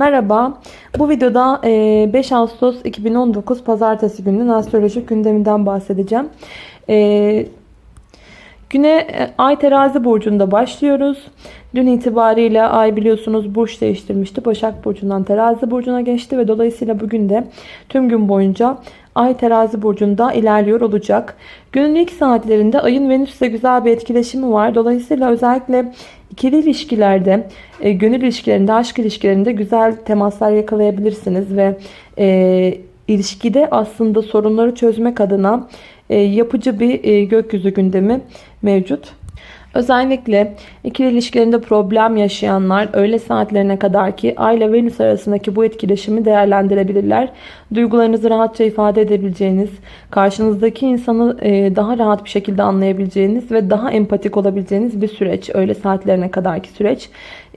Merhaba. Bu videoda e, 5 Ağustos 2019 Pazartesi gününün astrolojik gündeminden bahsedeceğim. Güne e, Ay Terazi burcunda başlıyoruz. Dün itibariyle Ay biliyorsunuz burç değiştirmişti. Başak burcundan Terazi burcuna geçti ve dolayısıyla bugün de tüm gün boyunca Ay Terazi burcunda ilerliyor olacak. Günün ilk saatlerinde Ay'ın Venüs'le güzel bir etkileşimi var. Dolayısıyla özellikle ikili ilişkilerde, e, gönül ilişkilerinde, aşk ilişkilerinde güzel temaslar yakalayabilirsiniz ve e, ilişkide aslında sorunları çözmek adına yapıcı bir e, gökyüzü gündemi mevcut. Özellikle ikili ilişkilerinde problem yaşayanlar öğle saatlerine kadar ki Ay ile Venüs arasındaki bu etkileşimi değerlendirebilirler. Duygularınızı rahatça ifade edebileceğiniz, karşınızdaki insanı e, daha rahat bir şekilde anlayabileceğiniz ve daha empatik olabileceğiniz bir süreç. Öğle saatlerine kadarki süreç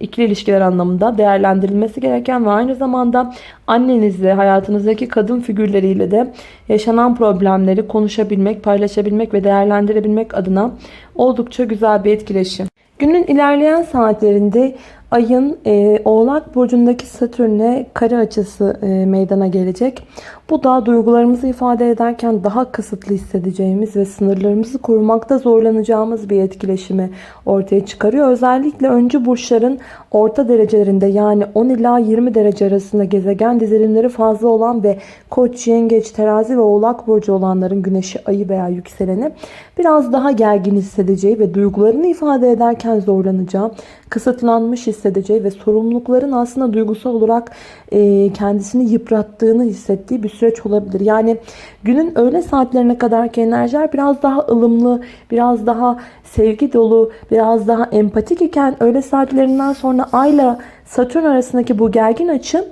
ikili ilişkiler anlamında değerlendirilmesi gereken ve aynı zamanda annenizle, hayatınızdaki kadın figürleriyle de yaşanan problemleri konuşabilmek, paylaşabilmek ve değerlendirebilmek adına oldukça güzel bir etkileşim. Günün ilerleyen saatlerinde ayın e, Oğlak Burcu'ndaki Satürn'e kare açısı e, meydana gelecek. Bu da duygularımızı ifade ederken daha kısıtlı hissedeceğimiz ve sınırlarımızı korumakta zorlanacağımız bir etkileşimi ortaya çıkarıyor. Özellikle öncü burçların orta derecelerinde yani 10 ila 20 derece arasında gezegen dizilimleri fazla olan ve Koç, Yengeç, Terazi ve Oğlak Burcu olanların güneşi, ayı veya yükseleni biraz daha gergin hissedeceği ve duygularını ifade ederken zorlanacağı, kısıtlanmış hissedeceği ve sorumlulukların aslında duygusal olarak e, kendisini yıprattığını hissettiği bir süreç olabilir. Yani günün öğle saatlerine kadarki enerjiler biraz daha ılımlı, biraz daha sevgi dolu, biraz daha empatik iken öğle saatlerinden sonra Ayla Satürn arasındaki bu gergin açı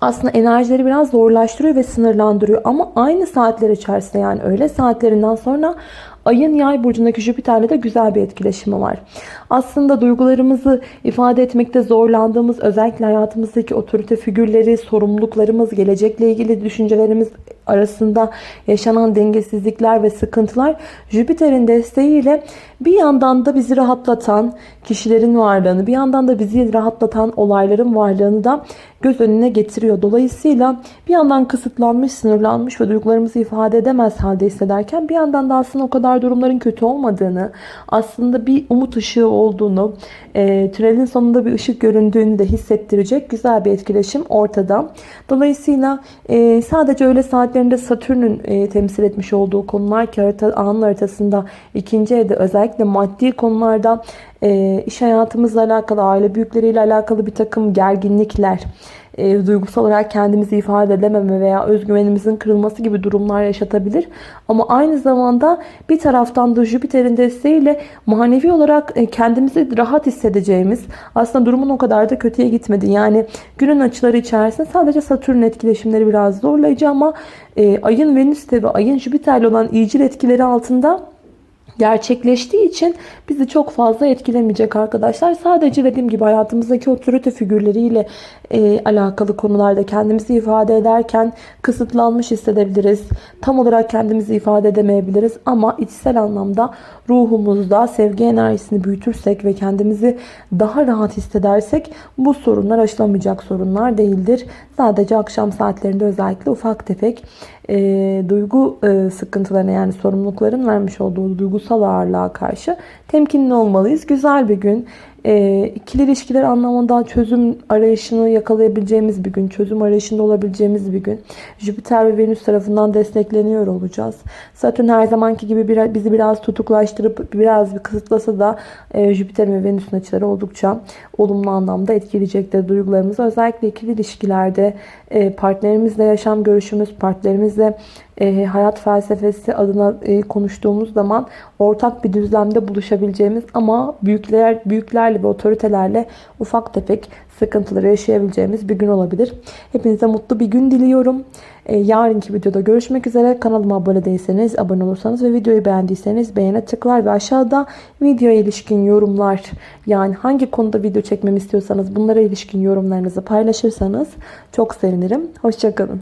aslında enerjileri biraz zorlaştırıyor ve sınırlandırıyor. Ama aynı saatler içerisinde yani öğle saatlerinden sonra Ayın yay burcundaki Jüpiter'le de güzel bir etkileşimi var. Aslında duygularımızı ifade etmekte zorlandığımız özellikle hayatımızdaki otorite figürleri, sorumluluklarımız, gelecekle ilgili düşüncelerimiz arasında yaşanan dengesizlikler ve sıkıntılar Jüpiter'in desteğiyle bir yandan da bizi rahatlatan kişilerin varlığını, bir yandan da bizi rahatlatan olayların varlığını da göz önüne getiriyor. Dolayısıyla bir yandan kısıtlanmış, sınırlanmış ve duygularımızı ifade edemez halde hissederken bir yandan da aslında o kadar durumların kötü olmadığını, aslında bir umut ışığı olduğunu, e, tünelin sonunda bir ışık göründüğünü de hissettirecek güzel bir etkileşim ortada. Dolayısıyla e, sadece öyle saatlerinde Satürn'ün e, temsil etmiş olduğu konular ki harita, anın haritasında ikinci evde özellikle maddi konularda e, iş hayatımızla alakalı, aile büyükleriyle alakalı bir takım gerginlikler, e, duygusal olarak kendimizi ifade edememe veya özgüvenimizin kırılması gibi durumlar yaşatabilir. Ama aynı zamanda bir taraftan da Jüpiter'in desteğiyle manevi olarak e, kendimizi rahat hissedeceğimiz aslında durumun o kadar da kötüye gitmedi. Yani günün açıları içerisinde sadece Satürn etkileşimleri biraz zorlayıcı ama e, ayın Venüs'te ve ayın Jüpiter'le olan iyicil etkileri altında gerçekleştiği için bizi çok fazla etkilemeyecek arkadaşlar. Sadece dediğim gibi hayatımızdaki otorite figürleriyle e, alakalı konularda kendimizi ifade ederken kısıtlanmış hissedebiliriz. Tam olarak kendimizi ifade edemeyebiliriz ama içsel anlamda ruhumuzda sevgi enerjisini büyütürsek ve kendimizi daha rahat hissedersek bu sorunlar aşılamayacak sorunlar değildir. Sadece akşam saatlerinde özellikle ufak tefek e, duygu e, sıkıntılarına yani sorumlulukların vermiş olduğu duygusal ağırlığa karşı temkinli olmalıyız. Güzel bir gün. E, ikili ilişkiler anlamında çözüm arayışını yakalayabileceğimiz bir gün. Çözüm arayışında olabileceğimiz bir gün. Jüpiter ve Venüs tarafından destekleniyor olacağız. Satürn her zamanki gibi biraz, bizi biraz tutuklaştırıp biraz bir kısıtlasa da e, Jüpiter ve Venüs'ün açıları oldukça olumlu anlamda etkileyecektir duygularımızı. Özellikle ikili ilişkilerde e, partnerimizle yaşam görüşümüz, partnerimizle e, hayat felsefesi adına e, konuştuğumuz zaman ortak bir düzlemde buluşabileceğimiz ama büyükler büyüklerle ve otoritelerle ufak tefek sıkıntıları yaşayabileceğimiz bir gün olabilir. Hepinize mutlu bir gün diliyorum. E, yarınki videoda görüşmek üzere. Kanalıma abone değilseniz abone olursanız ve videoyu beğendiyseniz beğene tıklar ve aşağıda videoya ilişkin yorumlar yani hangi konuda video çekmemi istiyorsanız bunlara ilişkin yorumlarınızı paylaşırsanız çok sevinirim. Hoşçakalın.